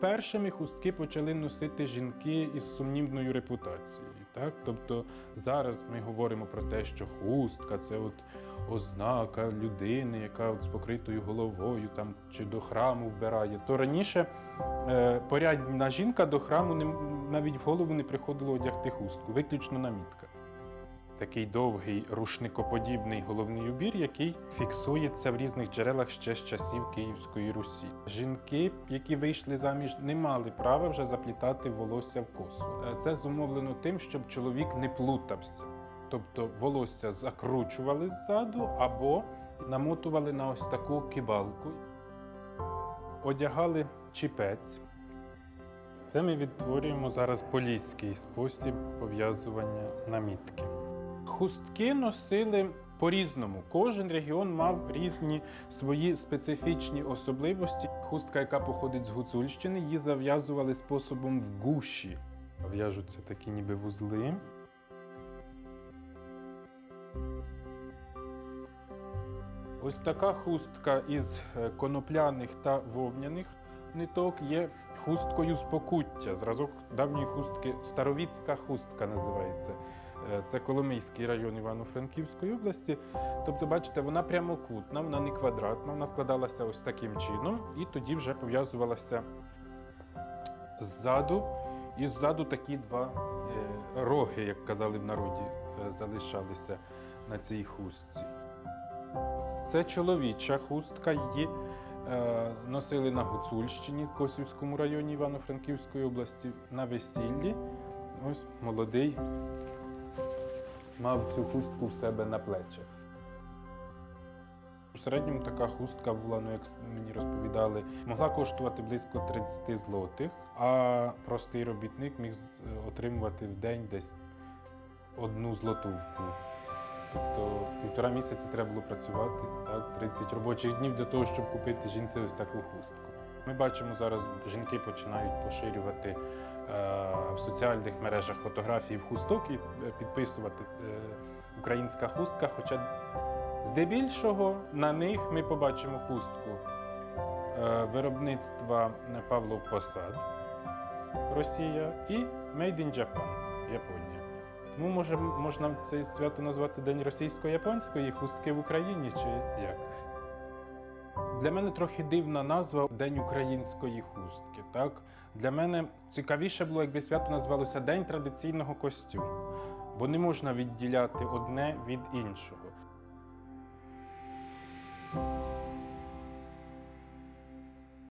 Першими хустки почали носити жінки із сумнівною репутацією. Так? Тобто зараз ми говоримо про те, що хустка це от ознака людини, яка от з покритою головою там, чи до храму вбирає. То раніше е, порядна жінка до храму не, навіть в голову не приходило одягти хустку, виключно намітка. Такий довгий рушникоподібний головний убір, який фіксується в різних джерелах ще з часів Київської Русі. Жінки, які вийшли заміж, не мали права вже заплітати волосся в косу. Е, Це зумовлено тим, щоб чоловік не плутався. Тобто волосся закручували ззаду або намотували на ось таку кибалку, одягали чіпець. Це ми відтворюємо зараз поліський спосіб пов'язування намітки. Хустки носили по-різному. Кожен регіон мав різні свої специфічні особливості. Хустка, яка походить з Гуцульщини, її зав'язували способом в гуші. В'яжуться такі ніби вузли. Ось така хустка із е, конопляних та вовняних ниток є хусткою з покуття. Зразок давньої хустки старовіцька хустка називається. Е, Це Коломийський район Івано-Франківської області. Тобто, бачите, вона прямокутна, вона не квадратна, вона складалася ось таким чином, і тоді вже пов'язувалася ззаду. І ззаду такі два е, роги, як казали в народі, е, залишалися на цій хустці. Це чоловіча хустка, її носили на Гуцульщині, Косівському районі Івано-Франківської області на весіллі. Ось молодий мав цю хустку в себе на плечах. У середньому така хустка була, ну як мені розповідали, могла коштувати близько 30 злотих, а простий робітник міг е, отримувати в день десь одну злотувку. Тобто півтора місяці треба було працювати, так, 30 робочих днів для того, щоб купити жінці ось таку хустку. Ми бачимо зараз, жінки починають поширювати е, в соціальних мережах фотографії в хусток і е, підписувати е, українська хустка. Хоча здебільшого на них ми побачимо хустку виробництва Павлов Посад, Росія і Made in Japan, Японія. Тому може, можна це свято назвати День російсько-японської хустки в Україні чи як? Для мене трохи дивна назва День української хустки. Так? Для мене цікавіше було, якби свято назвалося День традиційного костюму, бо не можна відділяти одне від іншого.